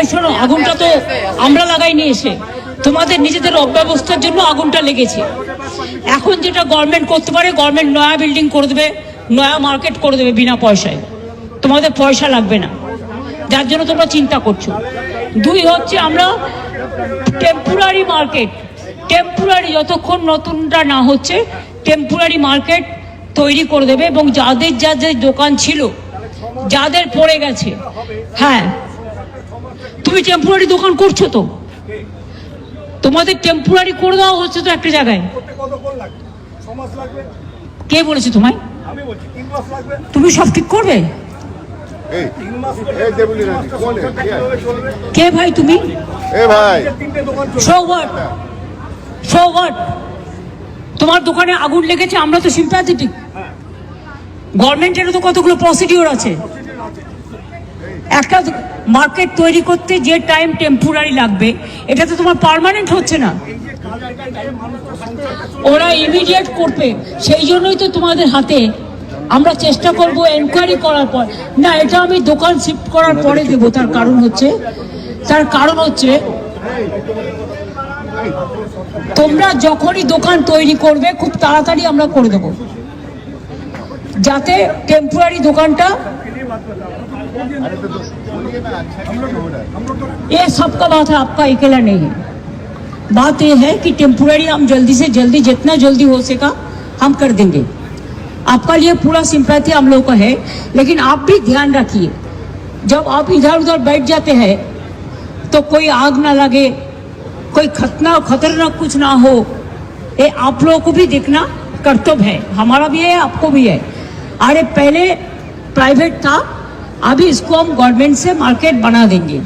এই শোনো আগুনটা তো আমরা লাগাইনি এসে। তোমাদের নিজেদের অব্যবস্থার জন্য আগুনটা লেগেছে। এখন যেটা গভর্নমেন্ট করতে পারে গভর্নমেন্ট নয়া বিল্ডিং করে দেবে, নয়া মার্কেট করে দেবে বিনা পয়সায়। তোমাদের পয়সা লাগবে না। যার জন্য তোমরা চিন্তা করছ। দুই হচ্ছে আমরা টেম্পোরারি মার্কেট টেম্পোরারি যতক্ষণ নতুনটা না হচ্ছে টেম্পোরারি মার্কেট তৈরি করে দেবে এবং যাদের যাদের দোকান ছিল, যাদের পড়ে গেছে হ্যাঁ তুমি টেম্পোরারি দোকান করছ তো। তোমাদের টেম্পোরারি করে দেওয়া হচ্ছে তো একটা জায়গায়। কে বলেছে তোমায়? আমি বলছি তিন মাস লাগবে? তুমি সব ঠিক করবে? এই তিন মাস এই দেবুলি না কোন কীভাবে চলবে? কে ভাই তুমি? তোমার দোকানে আগুন লেগেছে আমরা তো সিম্প্যাথেটিক গভর্নমেন্টেরও তো কতগুলো প্রসিডিওর আছে। একটা মার্কেট তৈরি করতে যে টাইম টেম্পোরারি লাগবে, এটা তো তোমার পার্মানেন্ট হচ্ছে না। ওরা ইমিডিয়েট করবে, সেই জন্যই তো তোমাদের হাতে আমরা চেষ্টা করব এনকোয়ারি করার পর। না, এটা আমি দোকান শিফট করার পরে দেবো, তার কারণ হচ্ছে, তার কারণ হচ্ছে, তোমরা যখনই দোকান তৈরি করবে, খুব তাড়াতাড়ি আমরা করে দেবো। যাতে টেম্পোরারি দোকানটা ये सबका बात है, आपका अकेला नहीं है। बात यह है कि टेम्पोररी हम जल्दी से जल्दी जितना जल्दी हो सका, हम कर देंगे। आपका लिए पूरा सिंपैथी हम लोग का है, लेकिन आप भी ध्यान रखिए, जब आप इधर उधर बैठ जाते हैं तो कोई आग ना लगे, कोई खतना, खतरनाक कुछ ना हो, ये आप लोगों को भी देखना कर्तव्य है। हमारा भी है, आपको भी है। अरे, पहले प्राइवेट था अभी इसको हम गवर्नमेंट से मार्केट बना देंगे।